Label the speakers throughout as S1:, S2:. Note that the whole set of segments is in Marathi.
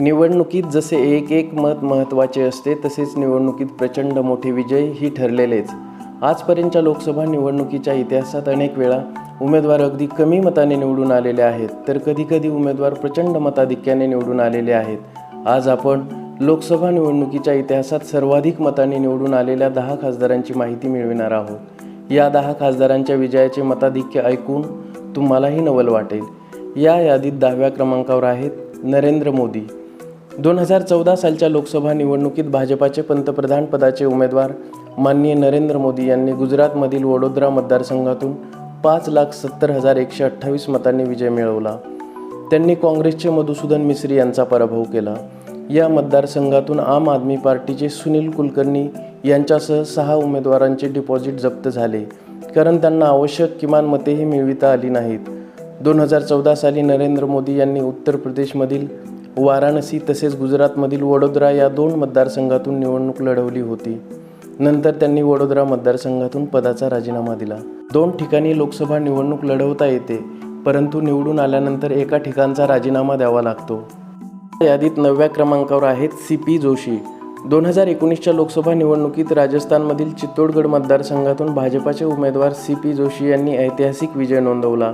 S1: निवडणुकीत जसे एक एक मत महत्त्वाचे असते तसेच निवडणुकीत प्रचंड मोठे विजय ही ठरलेलेच. आजपर्यंतच्या लोकसभा निवडणुकीच्या इतिहासात अनेक वेळा उमेदवार अगदी कमी मताने निवडून आलेले आहेत तर कधीकधी उमेदवार प्रचंड मताधिक्याने निवडून आलेले आहेत. आज आपण लोकसभा निवडणुकीच्या इतिहासात सर्वाधिक मताने निवडून आलेल्या दहा खासदारांची माहिती मिळविणार आहोत. या दहा खासदारांच्या विजयाचे मताधिक्य ऐकून तुम्हालाही नवल वाटेल. या यादीत दहाव्या क्रमांकावर आहेत नरेंद्र मोदी. दोन हजार चौदा सालच्या लोकसभा निवडणुकीत भाजपाचे पंतप्रधान पदाचे उमेदवार माननीय नरेंद्र मोदी यांनी गुजरातमधील वडोदरा मतदारसंघातून पाच लाख सत्तर हजार एकशे अठ्ठावीस मतांनी विजय मिळवला. त्यांनी काँग्रेसचे मधुसूदन मिस्त्री यांचा पराभव केला. या मतदारसंघातून आम आदमी पार्टीचे सुनील कुलकर्णी यांच्यासह सहा उमेदवारांचे डिपॉझिट जप्त झाले कारण त्यांना आवश्यक किमान मतेही मिळविता आली नाहीत. दोन हजार चौदा साली नरेंद्र मोदी यांनी उत्तर प्रदेशमधील वाराणसी तसेच गुजरातमधील वडोदरा या दोन मतदारसंघातून निवडणूक लढवली होती. नंतर त्यांनी वडोदरा मतदारसंघातून पदाचा राजीनामा दिला. दोन ठिकाणी लोकसभा निवडणूक लढवता येते परंतु निवडून आल्यानंतर एका ठिकाणचा राजीनामा द्यावा लागतो. यादीत नवव्या क्रमांकावर आहेत सी पी जोशी. दोन हजार एकोणीसच्या लोकसभा निवडणुकीत राजस्थानमधील चित्तोडगड मतदारसंघातून भाजपाचे उमेदवार सी पी जोशी यांनी ऐतिहासिक विजय नोंदवला.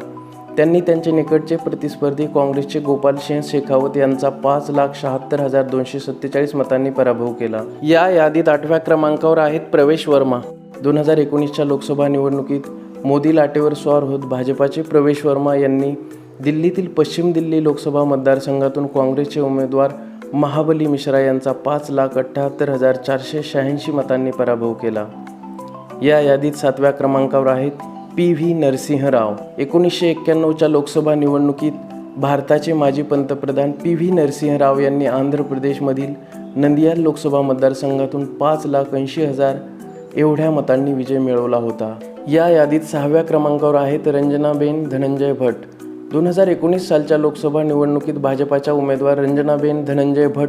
S1: त्यांनी त्यांचे निकटचे प्रतिस्पर्धी काँग्रेसचे गोपालसिंह शेखावत यांचा पाच लाख शहात्तर हजार दोनशे सत्तेचाळीस मतांनी पराभव केला. या यादीत आठव्या क्रमांकावर आहेत प्रवेश वर्मा. दोन हजार एकोणीसच्या लोकसभा निवडणुकीत मोदी लाटेवर स्वार होत भाजपाचे प्रवेश वर्मा यांनी दिल्लीतील पश्चिम दिल्ली लोकसभा मतदारसंघातून काँग्रेसचे उमेदवार महाबली मिश्रा यांचा पाच लाख अठ्ठ्याहत्तर हजार चारशे शहाऐंशी मतांनी पराभव केला. या यादीत सातव्या क्रमांकावर आहेत पी व्ही नरसिंह राव एकोणीसशे एक्क्याण्णवच्या लोकसभा निवडणुकीत भारताचे माजी पंतप्रधान पी व्ही नरसिंह राव यांनी आंध्र प्रदेशमधील नंदियाल लोकसभा मतदारसंघातून पाच लाख ऐंशी हजार एवढ्या मतांनी विजय मिळवला होता. या यादीत सहाव्या क्रमांकावर आहेत रंजनाबेन धनंजय भट. दोन हजार एकोणीस सालच्या लोकसभा निवडणुकीत भाजपाच्या उमेदवार रंजनाबेन धनंजय भट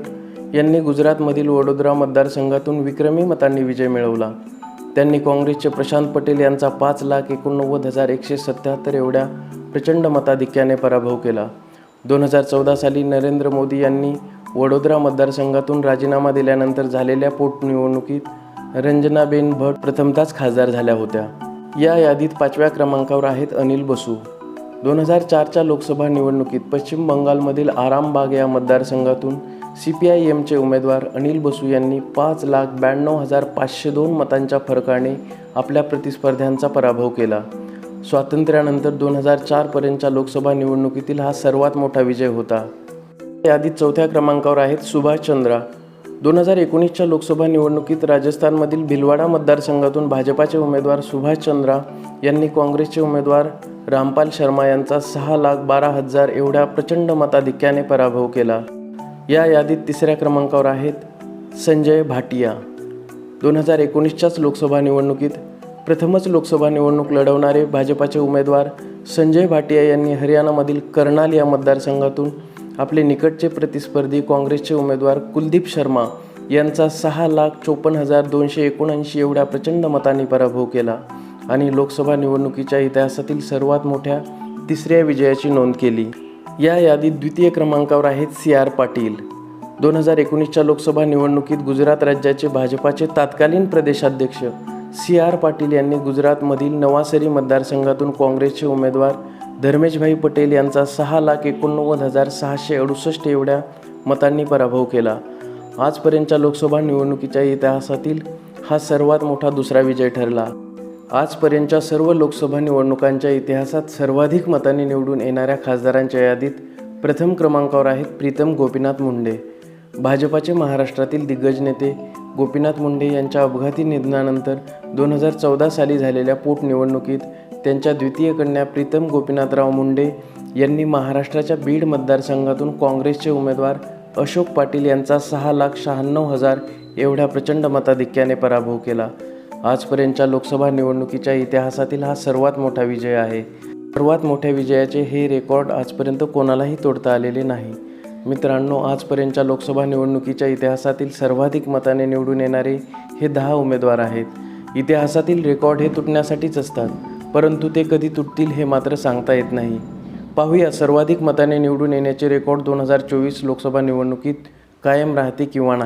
S1: यांनी गुजरातमधील वडोदरा मतदारसंघातून विक्रमी मतांनी विजय मिळवला. त्यांनी काँग्रेसचे प्रशांत पटेल यांचा पाच लाख एकोणनव्वद हजार एकशे सत्याहत्तर एवढ्या प्रचंड मताधिक्याने पराभव केला. दोन हजार चौदा साली नरेंद्र मोदी यांनी वडोदरा मतदारसंघातून राजीनामा दिल्यानंतर झालेल्या पोटनिवडणुकीत रंजनाबेन भट प्रथमताच खासदार झाल्या होत्या. या यादीत पाचव्या क्रमांकावर आहेत अनिल बसू. दोन हजार चारच्या लोकसभा निवडणुकीत पश्चिम बंगालमधील आरामबाग या मतदारसंघातून सी पी आय एमचे उमेदवार अनिल बसू यांनी पाच लाख ब्याण्णव हजार पाचशे दोन मतांच्या फरकाने आपल्या प्रतिस्पर्ध्यांचा पराभव केला. स्वातंत्र्यानंतर दोन हजार चारपर्यंतच्या लोकसभा निवडणुकीतील हा सर्वात मोठा विजय होता. यादीत चौथ्या क्रमांकावर आहेत सुभाष चंद्रा. दोन हजार एकोणीसच्या लोकसभा निवडणुकीत राजस्थानमधील भिलवाडा मतदारसंघातून भाजपाचे उमेदवार सुभाष चंद्रा यांनी काँग्रेसचे उमेदवार रामपाल शर्मा यांचा सहा लाख बारा हजार एवढ्या प्रचंड मताधिक्याने पराभव केला. या यादीत तिसऱ्या क्रमांकावर आहेत संजय भाटिया. दोन हजार एकोणीसच्याच लोकसभा निवडणुकीत प्रथमच लोकसभा निवडणूक लढवणारे भाजपाचे उमेदवार संजय भाटिया यांनी हरियाणामधील कर्नाल या मतदारसंघातून आपले निकटचे प्रतिस्पर्धी काँग्रेसचे उमेदवार कुलदीप शर्मा यांचा सहा लाख चोपन्न हजार दोनशे एकोणऐंशी एवढ्या प्रचंड मतांनी पराभव केला आणि लोकसभा निवडणुकीच्या इतिहासातील सर्वात मोठ्या तिसऱ्या विजयाची नोंद केली. या यादीत द्वितीय क्रमांकावर आहेत सी आर पाटील. दोन हजार एकोणीसच्या लोकसभा निवडणुकीत गुजरात राज्याचे भाजपाचे तत्कालीन प्रदेशाध्यक्ष सी आर पाटील यांनी गुजरातमधील नवासरी मतदारसंघातून काँग्रेसचे उमेदवार धर्मेशभाई पटेल यांचा सहा लाख एकोणनव्वद हजार सहाशे अडुसष्ट एवढ्या मतांनी पराभव केला. आजपर्यंतच्या लोकसभा निवडणुकीच्या इतिहासातील हा सर्वात मोठा दुसरा विजय ठरला. आजपर्यंतच्या सर्व लोकसभा निवडणुकांच्या इतिहासात सर्वाधिक मतांनी निवडून येणाऱ्या खासदारांच्या यादीत प्रथम क्रमांकावर आहेत प्रीतम गोपीनाथ मुंडे. भाजपाचे महाराष्ट्रातील दिग्गज नेते गोपीनाथ मुंडे यांच्या अपघाती निधनानंतर दोन हजार चौदा साली झालेल्या पोटनिवडणुकीत त्यांच्या द्वितीय कन्या प्रीतम गोपीनाथराव मुंडे यांनी महाराष्ट्राच्या बीड मतदारसंघातून काँग्रेसचे उमेदवार अशोक पाटील यांचा सहा लाख शहाण्णव हजार एवढ्या प्रचंड मताधिक्याने पराभव केला. आजपर्यंतच्या लोकसभा निवडणुकीच्या इतिहासातील हा सर्वात मोठा विजय आहे. सर्वात मोठ्या विजयाचे हे रेकॉर्ड आजपर्यंत कोणालाही तोडता आलेले नाही. मित्रांनो आजपर्यंतच्या लोकसभा निवडणुकीच्या इतिहासातील सर्वाधिक मताने निवडून येणारे हे दहा उमेदवार आहेत. इतिहासातील रेकॉर्ड हे तुटण्यासाठीच असतात परंतु ते कधी तुटतील हे मात्र सांगता येत नाही. पाहूया सर्वाधिक मताने निवडून येण्याचे रेकॉर्ड दोन हजार चोवीस लोकसभा निवडणुकीत कायम राहते किंवा नाही.